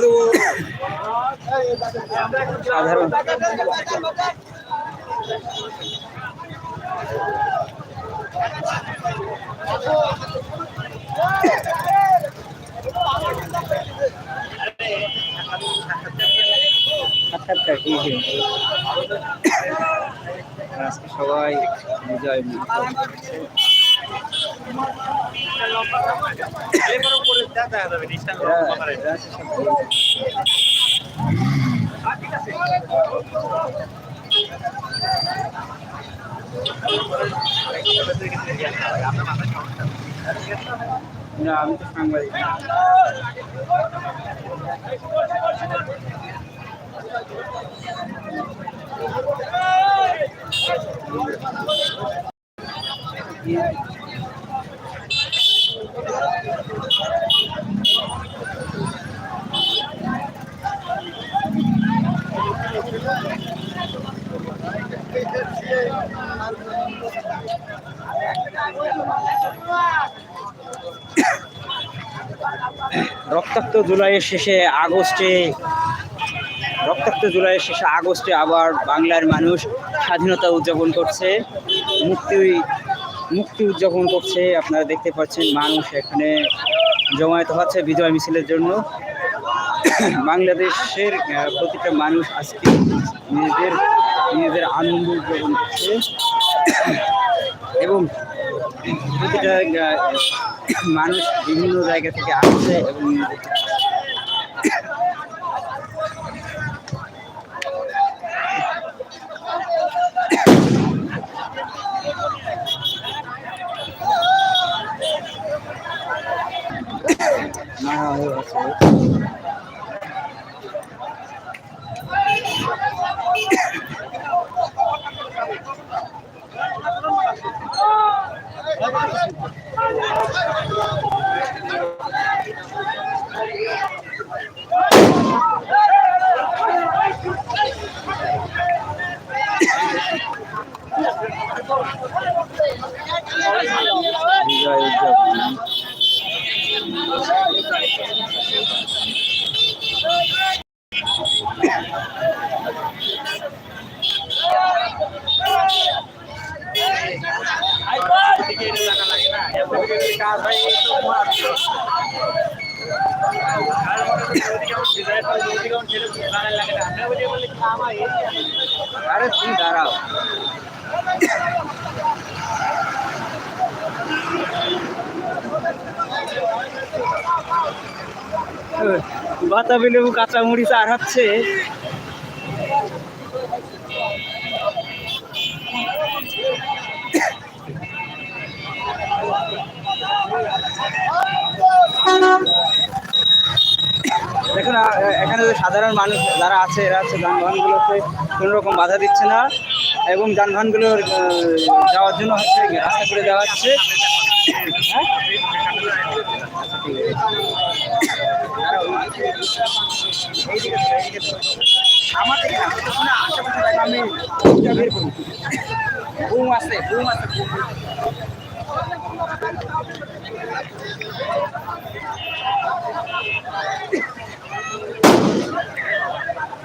দেবো সাধারণ সাক্ষাৎকার? আজকে সবাই বিজয়। না আমি তো সাংবাদিক। রক্তাক্ত জুলাইয়ের শেষে আগস্টে রক্তাক্ত জুলাইয়ের শেষে আগস্টে আবার বাংলার মানুষ স্বাধীনতা উদযাপন করছে, মুক্তি মুক্তি উদযাপন করছে, আপনারা দেখতে পাচ্ছেন মানুষ এখানে জমায়েত হচ্ছে বিজয় মিছিলের জন্য। বাংলাদেশের প্রতিটা মানুষ আজকে নিজেদের নিজেদের আনন্দ উদযাপন করছে। এবং প্রতিটা মানুষ বিভিন্ন জায়গা থেকে আসছে এবং নিজেদের মারা হয়ে আছে বিজয় উদযাপন আরে তুমি দাঁড়াও বাতাবি লেবু কাঁচা মুড়ি চার হচ্ছে দেখুন এখানে যে সাধারণ মানুষ যারা আছে, এরা আছে যানবাহনগুলোকে কোনো রকম বাধা দিচ্ছে না এবং যানবাহনগুলোর যাওয়ার জন্য হচ্ছে রাস্তা করে দেওয়া হচ্ছে হ্যাঁ বুম। ফোন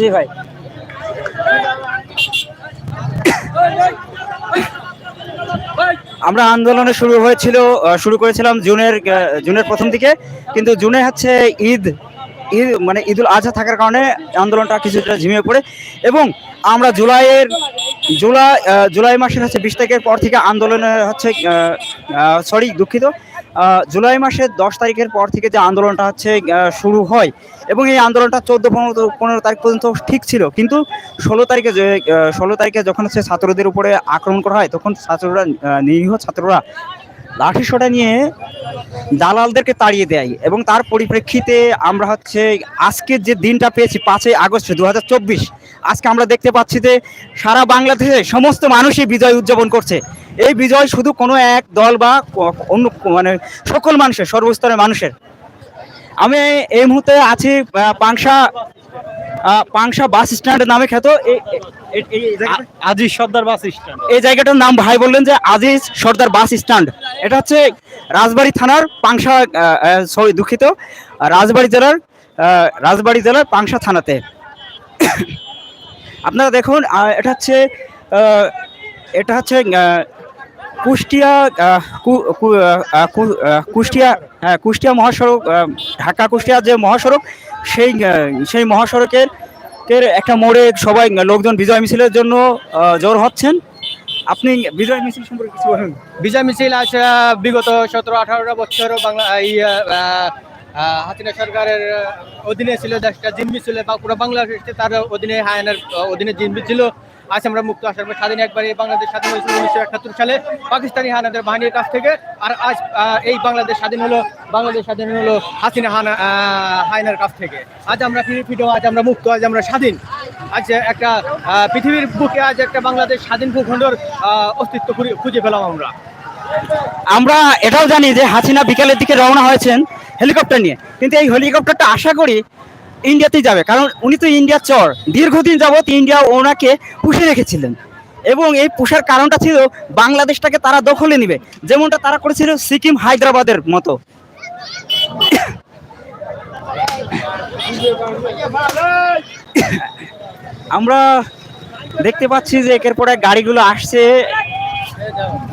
জি ভাই। আমরা আন্দোলনে শুরু হয়েছিল শুরু করেছিলাম জুনের জুনের প্রথম দিকে। কিন্তু জুনে হচ্ছে ঈদ ঈদ মানে ঈদুল আজহা থাকার কারণে আন্দোলনটা কিছুটা ঝিমিয়ে পড়ে। এবং আমরা জুলাইয়ের, জুলাই জুলাই মাসের হচ্ছে বিশ তারিখের পর থেকে আন্দোলনে হচ্ছে সরি দুঃখিত। জুলাই মাসের দশ তারিখের পর থেকে যে আন্দোলনটা হচ্ছে শুরু হয় এবং এই আন্দোলনটা চোদ্দ, পনেরো পনেরো তারিখ পর্যন্ত ঠিক ছিল। কিন্তু ষোলো তারিখে ষোলো তারিখে যখন হচ্ছে ছাত্রদের উপরে আক্রমণ করা হয়, তখন ছাত্ররা নিরীহ ছাত্ররা লাঠি সোটা নিয়ে দালালদেরকে তাড়িয়ে দেয় এবং তার পরিপ্রেক্ষিতে আমরা হচ্ছে আজকের যে দিনটা পেয়েছি পাঁচই আগস্ট দু হাজার চব্বিশ আজকে আমরা দেখতে পাচ্ছি যে সারা বাংলাদেশে সমস্ত মানুষই বিজয় উদযাপন করছে। এই বিজয় শুধু কোনো এক দল বা অন্য মানে সকল মানুষের সর্বস্তরের মানুষের। আমি এই মুহূর্তে আছি পাংশা পাংশা বাস স্ট্যান্ড নামে খ্যাত। Aziz Sardar bus stand. এই জায়গাটার নাম ভাই বললেন যে আজিজ সর্দার বাস স্ট্যান্ড। এটা হচ্ছে রাজবাড়ী থানার পাংশা সরি দুঃখিত রাজবাড়ী জেলার রাজবাড়ী জেলার পাংশা থানাতে। আপনারা দেখুন এটা হচ্ছে এটা হচ্ছে কুষ্টিয়া কুষ্টিয়া হ্যাঁ কুষ্টিয়া মহাসড়ক ঢাকা কুষ্টিয়া যে মহাসড়ক, সেই সেই মহাসড়কের, এর একটা মোড়ে সবাই লোকজন বিজয় মিছিলের জন্য জোর হচ্ছেন। আপনি বিজয় মিছিল সম্পর্কে কিছু বলুন। বিজয় মিছিল আজ বিগত সতেরো আঠারোটা বছর বাংলা হাসিনা সরকারের অধীনে ছিল দেশটা, জিম্মি ছিল, বা পুরো বাংলাদেশে তার অধীনে হায়নার অধীনে জিম্মি ছিল। আজ আমরা মুক্ত আসার পর স্বাধীন একবারে বাংলাদেশ স্বাধীন হয়েছিল উনিশশো একাত্তর সালে। পাকিস্তানি হায়নাদের বাহিনীর কাছ থেকে, আর আজ এই বাংলাদেশ স্বাধীন হলো, বাংলাদেশ স্বাধীন হলো হাসিনা হানা হায়নার কাছ থেকে। আজ আমরা ফিরে ফিরেও আজ আমরা মুক্ত, আজ আমরা স্বাধীন। আজ একটা পৃথিবীর বুকে আজ একটা বাংলাদেশ স্বাধীন ভূখণ্ডর অস্তিত্ব খুঁজে পেলাম আমরা। আমরা এটাও জানি যে হাসিনা বিকালের দিকে রওনা হয়েছেন হেলিকপ্টার নিয়ে। কিন্তু এই হেলিকপ্টারটা আশা করি ইন্ডিয়াতেই যাবে। কারণ উনি তো ইন্ডিয়ার চর। দীর্ঘদিন যাবৎ ইন্ডিয়া ওনাকে পুষে রেখেছিলেন। এবং এই পুষার কারণটা ছিল বাংলাদেশটাকে তারা দখলে নিবে। যেমনটা তারা করেছিল সিকিম হায়দ্রাবাদের মতো। আমরা দেখতে পাচ্ছি যে একের পর গাড়িগুলো আসছে।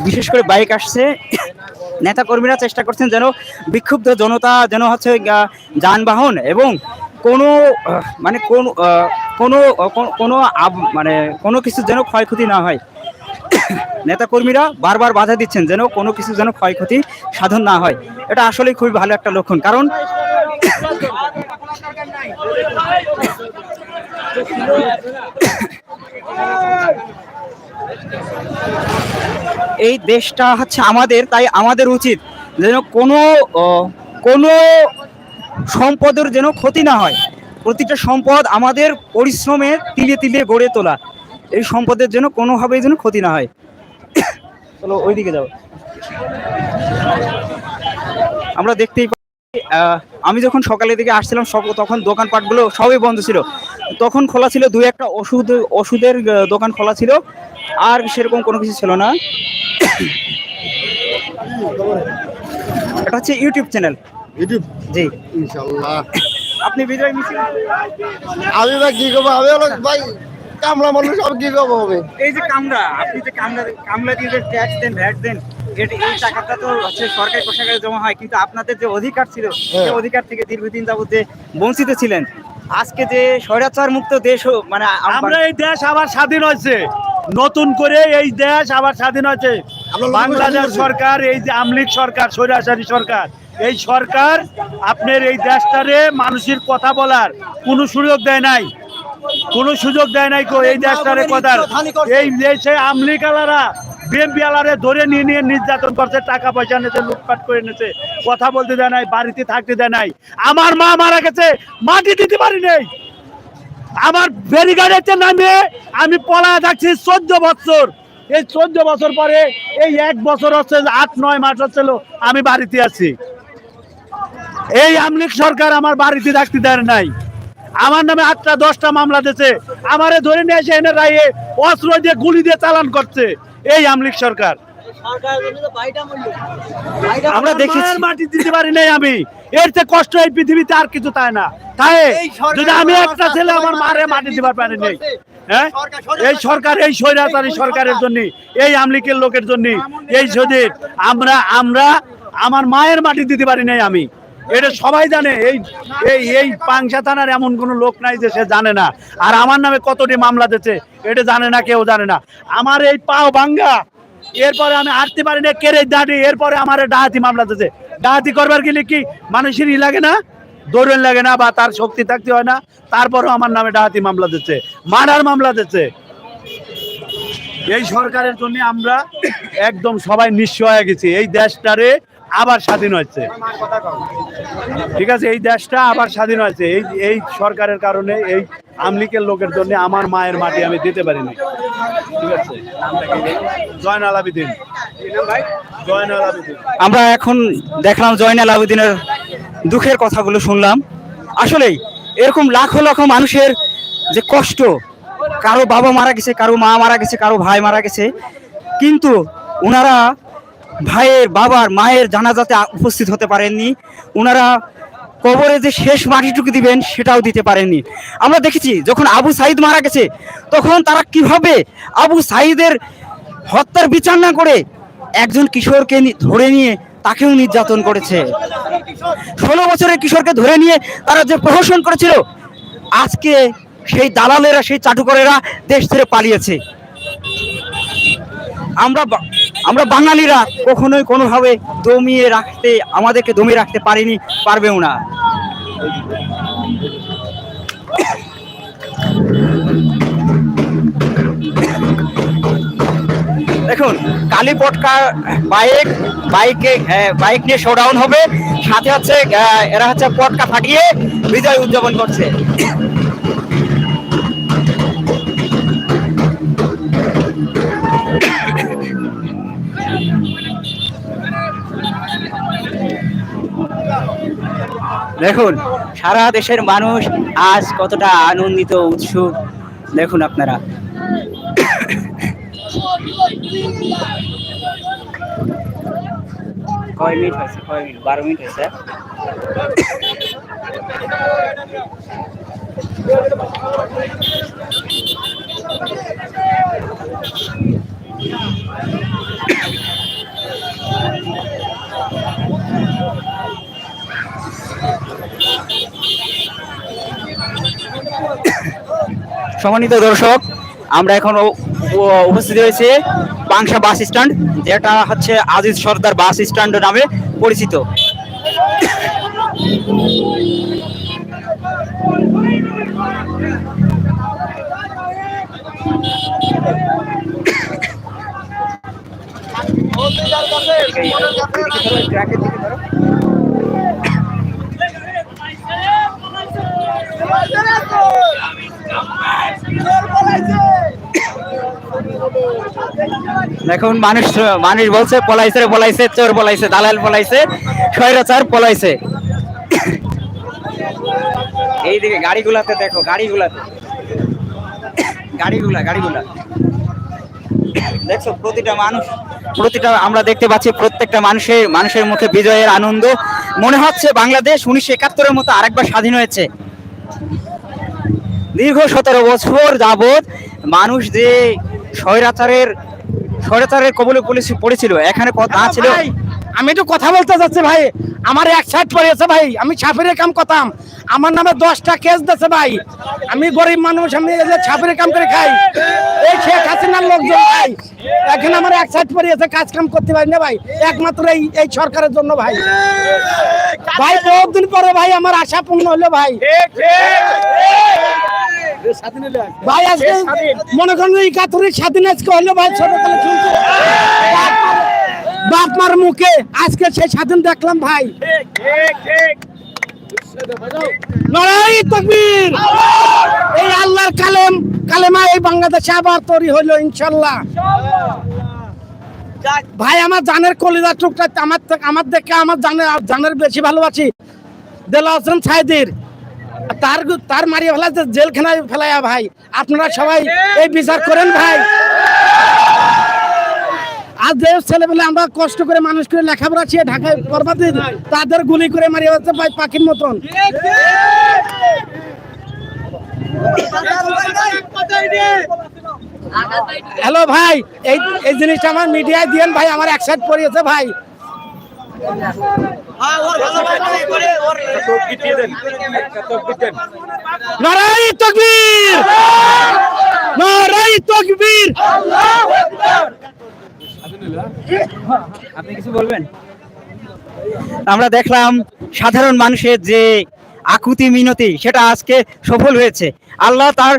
বিশেষ করে বাইক আসছে। নেতা কর্মীরা চেষ্টা করছেন যেন বিক্ষুব্ধ জনতা যেন হচ্ছে যানবাহন এবং কোনো মানে কোন কোনো মানে কোনো কিছু যেন ক্ষয়ক্ষতি না হয়। নেতা কর্মীরা বারবার বাধা দিচ্ছেন যেন কোনো কিছু যেন ক্ষয়ক্ষতি সাধন না হয়। এটা আসলেই খুবই ভালো একটা লক্ষণ। কারণ এই দেশটা হচ্ছে আমাদের, তাই আমাদের উচিত যেন কোনো কোনো সম্পদের যেন ক্ষতি না হয়। প্রতিটা সম্পদ আমাদের পরিশ্রমে তিলে তিলে গড়ে তোলা। এই সম্পদের যেন কোনোভাবেই যেন ক্ষতি না হয়। চলো ওইদিকে যাও। আমরা দেখতেই পাচ্ছি আমি যখন সকালের দিকে আসছিলাম, সব তখন দোকানপাটগুলো সবই বন্ধ ছিল। তখন খোলা ছিল দুই একটা ওষুধ ওষুধের দোকান খোলা ছিল। আর সেরকম কোনো কিছু ছিল না। এটা হচ্ছে ইউটিউব চ্যানেল। ইউটিউব? জি। ইনশাল্লাহ আপনি বিজয় মিছিল? আমি বা কি করব? আমি ভাই কামলা মানুষ আর কি করব হবে এই যে কামরা আপনি যে কামলা কামলা দিয়ে যে ট্যাক্স দেন ভ্যাট দেন এই টাকাটা তো হচ্ছে সরকারি কোষাগারে জমা হয় কিন্তু আপনাদের যে অধিকার ছিল সেই হ্যাঁ। অধিকার থেকে দীর্ঘদিন যাবত যে বঞ্চিত ছিলেন আজকে যে স্বৈরাচার মুক্ত দেশ ও- মানে আমরা এই দেশ আবার স্বাধীন হয়েছে। নতুন করে এই দেশ আবার স্বাধীন হয়েছে। আমরা বাংলাদেশ সরকার এই যে আমলিক সরকার স্বৈরাচারী সরকার এই সরকার আপনার এই দেশটারে মানুষের কথা বলার কোনো সুযোগ দেয় নাই। কোনো সুযোগ দেয় নাই এই দেশটারে কথার। এই দেশে আমলিক আলারা বিএমপি আলারে ধরে নিয়ে নিয়ে নির্যাতন করছে, টাকা পয়সা নিয়েছে লুটপাট করে নিয়েছে কথা বলতে দেয় নাই, বাড়িতে থাকতে দেয় নাই। আমার মা মারা গেছে, মাটি দিতে পারি নেই। আমার ব্যারিগার্ডেতে নামে আমি পলায় থাকছি চোদ্দ বছর। এই চোদ্দ বছর পরে এই এক বছর হচ্ছে, আট, নয় মাস হচ্ছিল আমি বাড়িতে আছি। এই আমলিক সরকার আমার বাড়িতে থাকতে দেয় নাই। আমার নামে আটটা, দশটা মামলা দিয়েছে। আমারে ধরে নিয়ে এসে এনে রায়ে অস্ত্র দিয়ে গুলি দিয়ে চালান করছে। এই আমলিক সরকার। আমরা মায়ের মাটি দিতে পারি নাই আমি। এর চেয়ে কষ্ট এই পৃথিবীতে আর কিছু তাই না। তাই যদি আমি একটা ছেলে আমার মারে মাটি দিবার পারি নাই। হ্যাঁ? এই সরকার এই স্বৈরাচারী সরকারের জন্য এই আমলিকের লোকের জন্য এই যদি আমরা আমরা আমার মায়ের মাটি দিতে পারি নাই আমি এটা সবাই জানে, এই এই এই পাংশা থানার এমন কোনো লোক নাই যে সে জানে না। আর আমার নামে কতটি মামলা দিচ্ছে এটা জানে না, কেউ জানে না। আমার এই পাও ভাঙ্গা, এরপরে আমি হাঁটতে পারি না, কেড়ে দাঁড়ি, এরপরে আমার ডাহাতি মামলা দিচ্ছে ডাহাতি করবার গেলে কি মানুষের ই লাগে না? দৌড়ন লাগে না বা তার শক্তি থাকতে হয় না। তারপরেও আমার নামে ডাহাতি মামলা দিচ্ছে মার্ডার মামলা দিচ্ছে এই সরকারের জন্য আমরা একদম সবাই নিঃস্ব হয়ে গেছি। এই দেশটারে আবার স্বাধীন হয়েছে। ঠিক আছে, এই দেশটা আবার স্বাধীন হয়েছে। এই এই সরকারের কারণে এই আমলিকের লোকের জন্য আমার মায়ের মাটি আমি দিতে পারিনি। ঠিক আছে? জয়নাল আবিদিন জয়নাল আবিদিন আমরা এখন দেখলাম জয়নাল আবেদিনের দুঃখের কথাগুলো শুনলাম। আসলেই এরকম লাখো লাখো মানুষের যে কষ্ট, কারও বাবা মারা গেছে, কারও মা মারা গেছে, কারও ভাই মারা গেছে, কিন্তু ওনারা ভাইয়ের বাবার মায়ের জানাজাতে উপস্থিত হতে পারেননি। ওনারা কবরে যে শেষ মাটিটুকু দিবেন, সেটাও দিতে পারেননি। আমরা দেখেছি, যখন আবু সাইদ মারা গেছে, তখন তারা কীভাবে আবু সাইদের হত্যার বিচার না করে একজন কিশোরকে ধরে নিয়ে তাকেও নির্যাতন করেছে। ষোলো বছরের কিশোরকে ধরে নিয়ে তারা যে প্রহসন করেছিল, আজকে সেই দালালেরা, সেই চাটুকরেরা দেশ ছেড়ে পালিয়েছে। আমরা আমরা বাঙালিরা কখনোই কোনোভাবে দমিয়ে রাখতে, আমাদেরকে দমিয়ে রাখতে পারিনি, পারবেও না। দেখুন, কালী পটকা বাইক, বাইকে বাইক নিয়ে শোডাউন হবে। সাথে হচ্ছে এরা হচ্ছে পটকা ফাটিয়ে বিজয় উদযাপন করছে। দেখুন, সারা দেশের মানুষ আজ কতটা আনন্দিত, উৎসুক। দেখুন আপনারা। কয় মিনিট হয়েছে? কয় মিনিট? বারো মিনিট হয়েছে। সম্মানিত দর্শক আমরা এখন উপস্থিত হয়েছে পাংশা বাস স্ট্যান্ড যেটা হচ্ছে আজিজ সর্দার বাস স্ট্যান্ড নামে পরিচিত। এখন মানুষ মানুষ বলছে, পলাইছে রে, পলাইছে, চোর পলাইছে, দালাল পলাইছে, স্বৈরাচার পলাইছে। এইদিকে গাড়িগুলাতে দেখো, গাড়িগুলাতে। গাড়িগুলা গাড়িগুলা। দেখছ, প্রতিটা মানুষ, প্রতিটা আমরা দেখতে পাচ্ছি প্রত্যেকটা মানুষের মানুষের মুখে বিজয়ের আনন্দ। মনে হচ্ছে বাংলাদেশ উনিশশো একাত্তরের মতো আরেকবার স্বাধীন হয়েছে। দীর্ঘ সতেরো বছর যাবৎ মানুষ যে স্বৈরাচারের স্বৈরাচারের কবলে পড়েছি- পড়েছিল এখানে কথা ছিল। ভাই, আমি একটু কথা বলতে চাচ্ছি ভাই আমার এক সাইড পড়েছে ভাই আমি ছাপের কাম করতাম। আমার নামে দশটা কেস দিয়েছে ভাই। আমি গরিব মানুষ আমি ছাপের কাম করে খাই। এই শেখ হাসিনার লোকজন ভাই এখন আমার এক সাইড পড়িয়েছে কাজ কাম করতে পারি না ভাই। একমাত্র এই এই সরকারের জন্য ভাই। ভাই বহুত দিন পরে ভাই আমার আশা পূর্ণ হলো ভাই। ভাই আজকে মনে করেন এই কাতুরি স্বাধীন আজকে হলো ভাই ছোটকালে শুনছি বাপ মার মুখে আজকে সেই স্বাধীন দেখলাম ভাই। লড়াই তকবীর। এই আল্লাহর কালেম কালেমা এই বাংলাদেশে আবার তৈরি হইল ইনশাল্লাহ। ভাই আমার জানের কলিজা টুকটা আমার আমার দেখে আমার জানের জানের বেশি ভালোবাসি। দেলা হোসেন সাইদির। তার তার মারিয়ে ফেলাতে জেলখানায় ফেলাইয়া ভাই। আপনারা সবাই এই বিচার করেন ভাই। আর যে ছেলেবেলে আমরা কষ্ট করে মানুষ করে লেখাপড়া ছিয়ে ঢাকায় করবাতে তাদের গুলি করে মারিয়ে ফেলতে ভাই পাখির মতন। হ্যালো ভাই, এই এই জিনিসটা আমার মিডিয়ায় দিয়েন ভাই, আমার এক সাইড পড়িয়েছে ভাই। আপনি কিছু বলবেন? আমরা দেখলাম সাধারণ মানুষের যে আকুতি মিনতি, সেটা আজকে সফল হয়েছে। আল্লাহ তার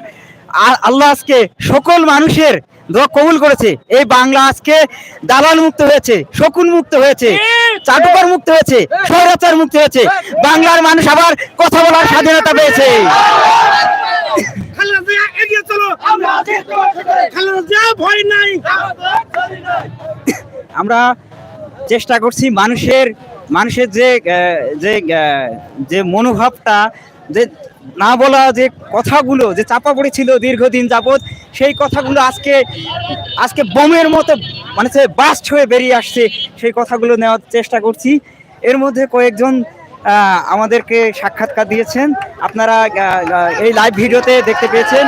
আল্লাহ আজকে সকল মানুষের দোয়া কবুল করেছে। এই বাংলা আজকে দালাল মুক্ত হয়েছে শকুন মুক্ত হয়েছে। চাটুকর মুক্ত হয়েছে স্বৈরাচার মুক্ত হয়েছে। বাংলার মানুষ আবার কথা বলার স্বাধীনতা পেয়েছে। আমরা চেষ্টা করছি মানুষের মানুষের যে যে যে মনোভাবটা যে না বলা যে কথাগুলো যে চাপা পড়েছিল দীর্ঘদিন যাবৎ, সেই কথাগুলো আজকে আজকে বোমের মতো মানে সে বাস্ট হয়ে বেরিয়ে আসছে, সেই কথাগুলো নেওয়ার চেষ্টা করছি। এর মধ্যে কয়েকজন আমাদেরকে সাক্ষাৎকার দিয়েছেন। আপনারা এই লাইভ ভিডিওতে দেখতে পেয়েছেন।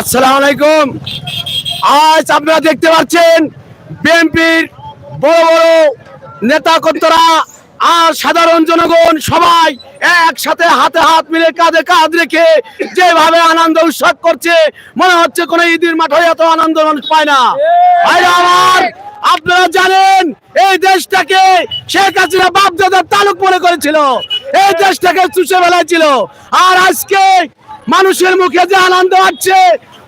আসসালামু আলাইকুম। আজ আপনারা দেখতে পাচ্ছেন বিএনপির বড় বড় নেতা কর্তারা আর সাধারণ জনগণ সবাই একসাথে হাতে হাত মিলে কাঁধে কাঁধ রেখে যেভাবে আনন্দ উৎসব করছে, মনে হচ্ছে কোনো ঈদের মাঠে এত আনন্দ মানুষ পায় না। আমার, আপনারা জানেন, এই দেশটাকে শেখ হাসিনা বাপদাদার তালুক মনে করেছিল। এই দেশটাকে চুষে বেলাইছিল আর আজকে মানুষের মুখে যে আনন্দ হচ্ছে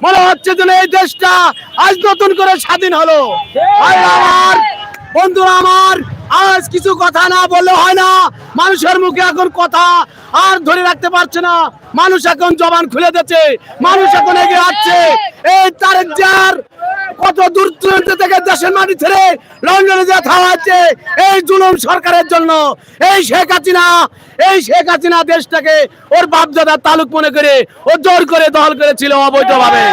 মনে হচ্ছে যেন এই দেশটা আজ নতুন করে স্বাধীন হলো। ভাই আমার, বন্ধুরা আমার আজ কিছু কথা না বললে হয় না। মানুষের মুখে এখন কথা আর ধরে রাখতে পারছে না। মানুষ এখন জবান খুলে দিচ্ছে। মানুষ এখন এগিয়ে আসছে। এই তারেক জার কত দূর দূরান্ত থেকে দেশের মাটি ছেড়ে লন্ডনে যে থামাচ্ছে এই জুলুম সরকারের জন্য। এই শেখ হাসিনা, এই শেখ হাসিনা দেশটাকে ওর বাপদাদার তালুক মনে করে ও জোর করে দখল করেছিল অবৈধভাবে।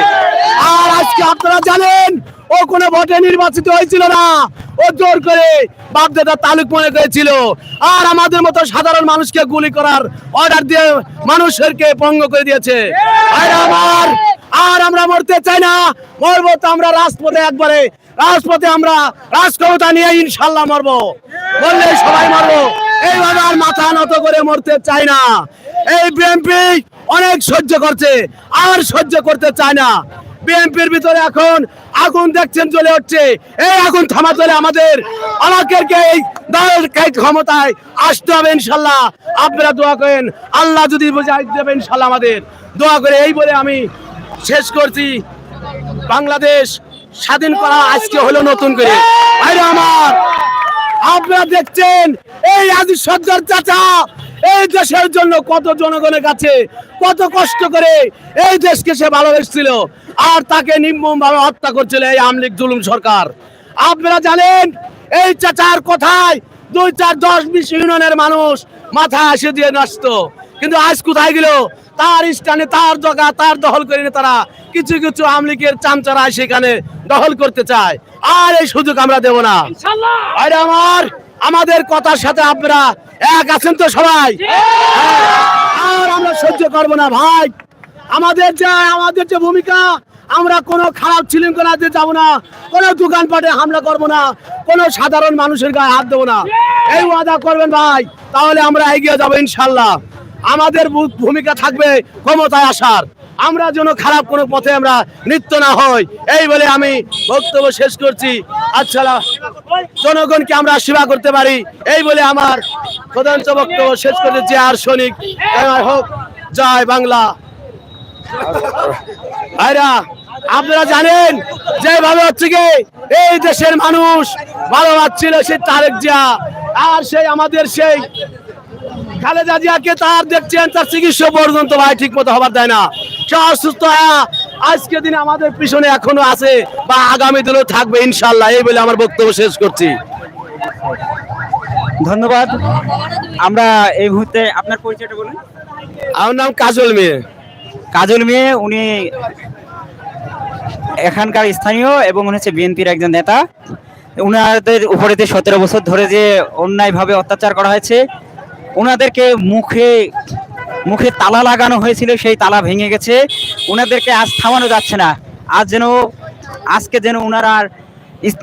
আর আজকে আপনারা জানেন, ও কোনো ভোটে নির্বাচিত হয়েছিল না। ও জোর করে বাপদাদার তালুক মনে করেছিল। আর আমাদের মতো সাধারণ মানুষকে গুলি করার অর্ডার দিয়ে মানুষেরকে ভঙ্গ করে দিয়েছে। আর আমার, আর আমরা মরতে চাই না। মরবো তো আমরা রাজপথে একবারে। রাজপথে আমরা রাজক্ষমতা নিয়ে ইনশাল্লাহ মরবো। বললে সবাই মরবো। এইভাবে আর মাথা নত করে মরতে চাই না। এই বিএনপি অনেক সহ্য করছে, আর সহ্য করতে চায় না। বিএনপির ভিতরে এখন আগুন দেখছেন জ্বলে উঠছে। এই আগুন থামা চলে আমাদের আমাকে এই ক্ষমতায় আসতে হবে ইনশাল্লাহ। আপনারা দোয়া করেন, আল্লাহ যদি বুঝাই দেবেন ইনশাল্লাহ আমাদের। দোয়া করে এই বলে আমি শেষ করছি। বাংলাদেশ স্বাধীন করা আজকে হলো নতুন করে। ভাইরা আমার আপনারা দেখছেন এই আদি সর্দার চাচা, এই দেশের জন্য কত জনগণের কাছে কত কষ্ট করে এই দেশকে সে ভালোবেসেছিল আর তাকে নির্মম ভাবে হত্যা করছিল এই আমলিক জুলুম সরকার। আপনারা জানেন, এই চাচার কথায় দুই চার দশ বিশ ইউনিয়নের মানুষ মাথা আসে দিয়ে নাচত। কিন্তু আজ কোথায় গেল? তার স্থানে, তার জগা তার দখল করে তারা কিছু কিছু আমলিকের চামচারা সেখানে দখল করতে চায়। আর এই সুযোগ আমরা দেব না। আরে আমার আমাদের কথার সাথে আপনারা এক আছেন তো সবাই? আর আমরা সহ্য করব না ভাই। আমাদের যে আমাদের যে ভূমিকা আমরা কোনো খারাপ শৃঙ্খলাতে যাব না কোনো দোকানপাটে হামলা করব না কোনো সাধারণ মানুষের গায়ে হাত দেবো না। এই ওয়াদা করবেন ভাই তাহলে আমরা এগিয়ে যাব ইনশাল্লাহ। আমাদের ভূমিকা থাকবে ক্ষমতায় আসার। আমরা যেন খারাপ কোনো পথে আমরা নৃত্য না হই। এই বলে আমি বক্তব্য শেষ করছি। আচ্ছা জনগণকে আমরা সেবা করতে পারি। এই বলে আমার প্রধান বক্তব্য শেষ করতে আর সৈনিক হোক, জয় বাংলা। ভাইরা, আপনারা জানেন যেভাবে হচ্ছে কি, এই দেশের মানুষ ভালো ভালোবাসছিল সেই তারেক জিয়া। আর সেই আমাদের সেই খালেদা জিয়াকে তার দেখছেন, তার চিকিৎসা পর্যন্ত ভাই ঠিক মতো হবার দেয় না। সে অসুস্থ হ্যাঁ আজকে দিনে আমাদের পিছনে এখনও আছে বা আগামী দিনেও থাকবে ইনশাল্লাহ এই বলে আমার বক্তব্য শেষ করছি। ধন্যবাদ। আমরা এই মুহূর্তে আপনার পরিচয়টা বলুন। আমার নাম কাজল মেয়ে। কাজল মেয়ে উনি এখানকার স্থানীয় এবং উনি হচ্ছে বিএনপির একজন নেতা। উনাদের উপরেতে সতেরো বছর ধরে যে অন্যায়ভাবে অত্যাচার করা হয়েছে ওনাদেরকে মুখে মুখে তালা লাগানো হয়েছিল, সেই তালা ভেঙে গেছে। ওনাদেরকে আজ থামানো যাচ্ছে না। আজ যেন, আজকে যেন ওনারা আর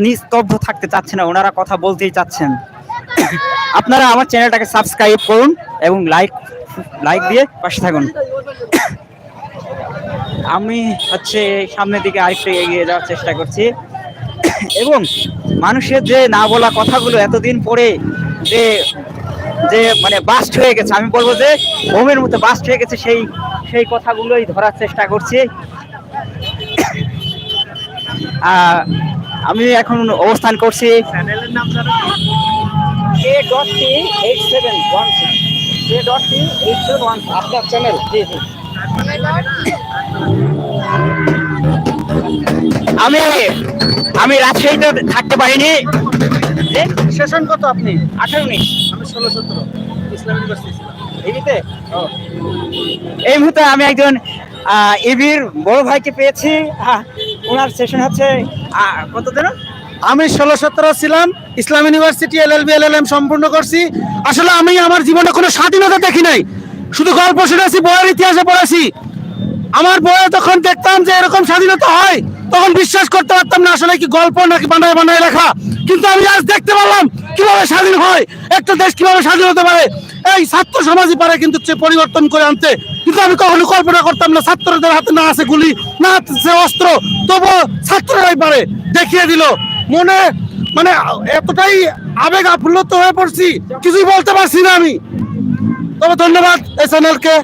নিস্তব্ধ থাকতে চাচ্ছে না, ওনারা কথা বলতেই চাচ্ছেন। আপনারা আমার চ্যানেলটাকে সাবস্ক্রাইব করুন এবং লাইক লাইক দিয়ে পাশে থাকুন। আমি হচ্ছে সামনের দিকে আরেকটু এগিয়ে যাওয়ার চেষ্টা করছি। এবং মানুষের যে না বলা কথাগুলো এতদিন পরে যে যে মানে বাস্ট হয়ে গেছে। আমি বলব যে হোমের মতো বাস্ট হয়ে গেছে সেই সেই কথাগুলোই ধরার চেষ্টা করছি। আমি এখন অবস্থান করছি। আপনার চ্যানেল জি জি। আমি আমি রাজশাহীতে থাকতে পারিনি। সেশন কত আপনি? আঠারো উনিশ আমি ষোলো সতেরো। ইসলাম ইউনিভার্সিটি এই মুহূর্তে? আমি একজন এবির বড় ভাইকে পেয়েছি। ওনার সেশন হচ্ছে কত দিন? আমি ষোলো সতেরো ছিলাম Islam university L L B L L M সম্পূর্ণ করছি। আসলে আমি আমার জীবনে কোনো স্বাধীনতা দেখি নাই। শুধু গল্প শুনেছি বইয়ের ইতিহাসে পড়েছি। আমার বইয়ে তখন দেখতাম যে এরকম স্বাধীনতা হয় তখন বিশ্বাস করতে পারতাম না আসলে কি গল্প নাকি বানায় বানায় লেখা। কিন্তু আমি আজ দেখতে পারলাম কীভাবে স্বাধীন হয়? একটা দেশ কীভাবে স্বাধীন হতে পারে? এই ছাত্র সমাজই পারে কিন্তু পরিবর্তন করে আনতে। কিন্তু আমি কখনো কল্পনা করতাম না, ছাত্রদের হাতে না আছে গুলি, না আছে অস্ত্র, তবুও ছাত্ররাই পারে। দেখিয়ে দিল। মনে মানে এতটাই আবেগ আপ্লুত হয়ে পড়ছি, কিছুই বলতে পারছি না আমি। তবে ধন্যবাদ এই চ্যানেলকে।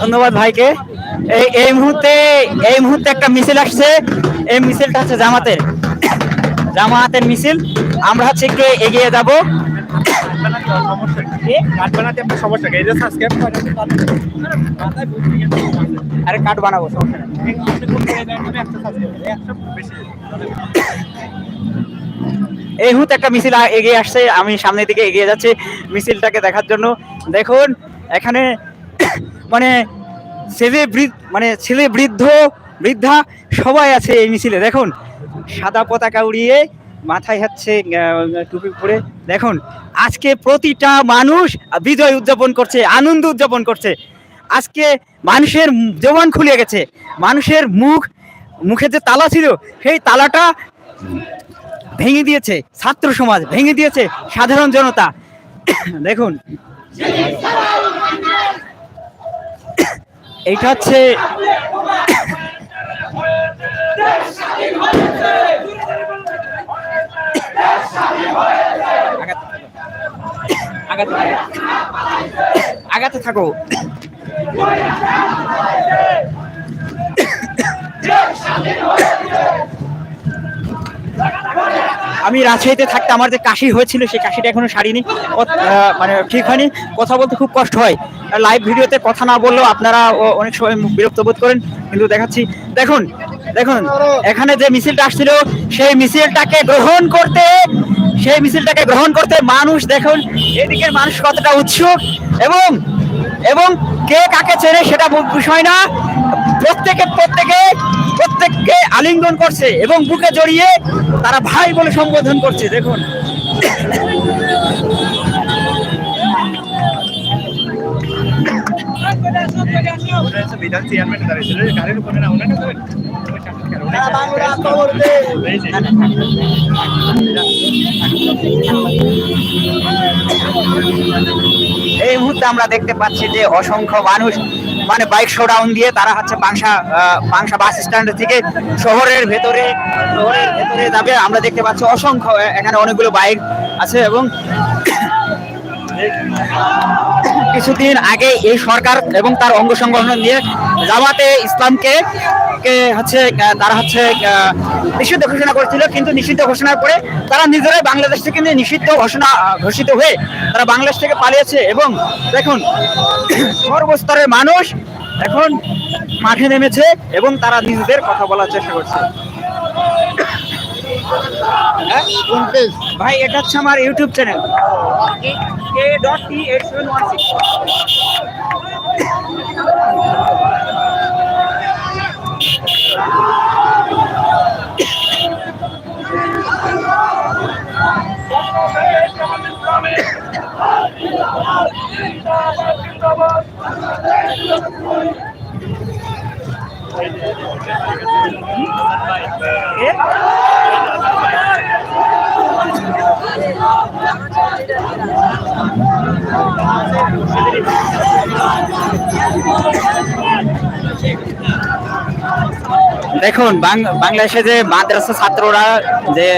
ধন্যবাদ ভাইকে। এই এই মুহূর্তে এই মুহূর্তে একটা মিছিল আসছে। এই মিছিলটা হচ্ছে জামাতের। জামাতের মিছিল, আমরা একটু এগিয়ে যাব। কার্ড বানাবো। এই মুহূর্তে একটা মিছিল এগিয়ে আসছে, আমি সামনের দিকে এগিয়ে যাচ্ছি মিছিলটাকে দেখার জন্য। দেখুন, এখানে মানে ছেলে মানে ছেলে বৃদ্ধ, বৃদ্ধা সবাই আছে এই মিছিলে, দেখুন। সাদা পতাকা উড়িয়ে মাথায় হচ্ছে টুপি পরে। দেখুন, আজকে প্রতিটা মানুষ বিজয় উদযাপন করছে, আনন্দ উদযাপন করছে। আজকে মানুষের জবান খুলে গেছে। মানুষের মুখ, মুখে যে তালা ছিল, সেই তালাটা ভেঙে দিয়েছে। ছাত্র সমাজ ভেঙে দিয়েছে, সাধারণ জনতা। দেখুন, এইটা হচ্ছে আগাতে থাকো। আমি রাজশাহীতে থাকতে আমার যে কাশি হয়েছিল, সেই কাশিটা এখনও সারিনি। মানে ঠিক হয়নি। কথা বলতে খুব কষ্ট হয়। লাইভ ভিডিওতে কথা না বললেও আপনারা অনেক সময় বিরক্ত বোধ করেন। কিন্তু দেখাচ্ছি। দেখুন দেখুন, এখানে যে মিছিলটা আসছিল, সেই মিছিলটাকে গ্রহণ করতে, সেই মিছিলটাকে গ্রহণ করতে মানুষ দেখুন, এদিকের মানুষ কতটা উৎসুক এবং এবং কে কাকে চেনে সেটা বিষয় না, প্রত্যেকে প্রত্যেকে, প্রত্যেককে আলিঙ্গন করছে এবং বুকে জড়িয়ে তারা ভাই বলে সম্বোধন করছে, দেখুন। এই মুহূর্তে আমরা দেখতে পাচ্ছি যে অসংখ্য মানুষ মানে বাইক শোডাউন দিয়ে তারা হচ্ছে পাংশা পাংশা বাস স্ট্যান্ড থেকে শহরের ভেতরে শহরের ভেতরে যাবে। আমরা দেখতে পাচ্ছি অসংখ্য এখানে অনেকগুলো বাইক আছে এবং কিছুদিন আগে এই সরকার এবং তার অঙ্গ সংগঠন নিয়ে জামাতে ইসলামকে, কে হচ্ছে তারা হচ্ছে নিষিদ্ধ ঘোষণা করেছিল, কিন্তু নিষিদ্ধ ঘোষণার পরে তারা নিজেরাই বাংলাদেশ থেকে নিষিদ্ধ ঘোষণা ঘোষিত হয়ে তারা বাংলাদেশ থেকে পালিয়েছে এবং দেখুন, সর্বস্তরের মানুষ এখন মাঠে নেমেছে এবং তারা নিজেদের কথা বলার চেষ্টা করছে? ভাই এটা হচ্ছে আমার YouTube channel K dot T eight seven one six দেখুন বাংলাদেশে যে মাদ্রাসা ছাত্ররা, যে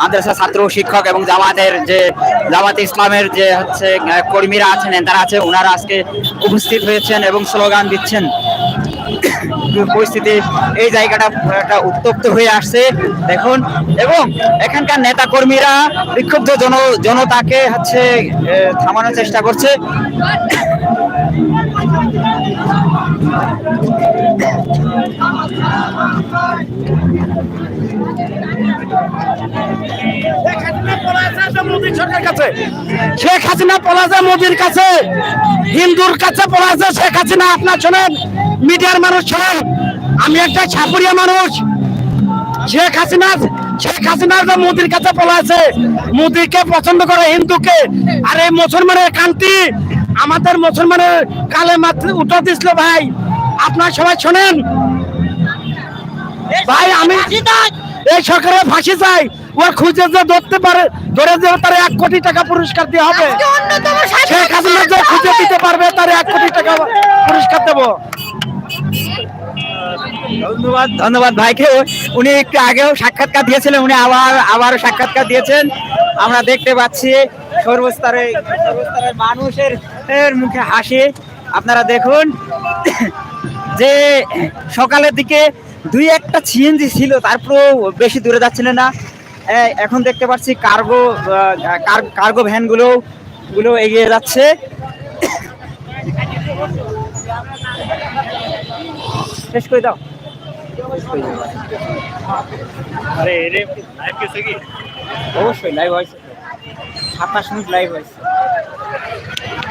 মাদ্রাসা ছাত্র, শিক্ষক এবং জামাতের যে জামাত ইসলামের যে হচ্ছে কর্মীরা আছেন নেতারা আছে, ওনারা আজকে উপস্থিত হয়েছেন এবং স্লোগান দিচ্ছেন। পরিস্থিতি, এই জায়গাটা একটা উত্তপ্ত হয়ে আসছে, দেখুন। এবং এখানকার নেতা কর্মীরা বিক্ষুব্ধ জন, জনতাকে হচ্ছে থামানোর চেষ্টা করছে। মোদীর সরকারের কাছে। শেখ হাসিনা মোদির কাছে। হিন্দুর কাছে শেখ হাসিনা আপনার শোনেন মিডিয়ার মানুষ শোনেন আমি একটা ছাপুরিয়া মানুষ। শেখ হাসিনা শেখ হাসিনা যে মোদির কাছে পলাছে মোদিকে পছন্দ করে হিন্দুকে। আর এই মুসলমানের কান্তি আমাদের মুসলমানের কালে মাত্র উঠে দিছিল ভাই। আপনার সবাই শোনেন। ভাই আমি এই সরকারের ফাঁসি চাই। ও খুঁজে যে ধরতে পারে ধরে যে তার এক কোটি টাকা পুরস্কার দেওয়া হবে শেখ হাসিনা যে খুঁজে দিতে পারবে তার এক কোটি টাকা পুরস্কার দেবো। ধন্যবাদ ধন্যবাদ ভাইকে। উনি একটু আগেও সাক্ষাৎকার দিয়েছিলেন উনি আবার আবারও সাক্ষাৎকার দিয়েছেন। আমরা দেখতে পাচ্ছি সর্বস্তরে সর্বস্তরের মানুষের এর মুখে হাসি। আপনারা দেখুন যে সকালের দিকে দুই একটা সিএনজি ছিল তারপরেও বেশি দূরে যাচ্ছিলেন না। এখন দেখতে পাচ্ছি কার্গো কার্গো ভ্যানগুলো গুলো এগিয়ে যাচ্ছে। শেষ করে দাও। আরে এরে লাইভ কি? অবশ্যই লাইভ হয়েছে। সাতাশ মিনিট লাইভ হয়েছে।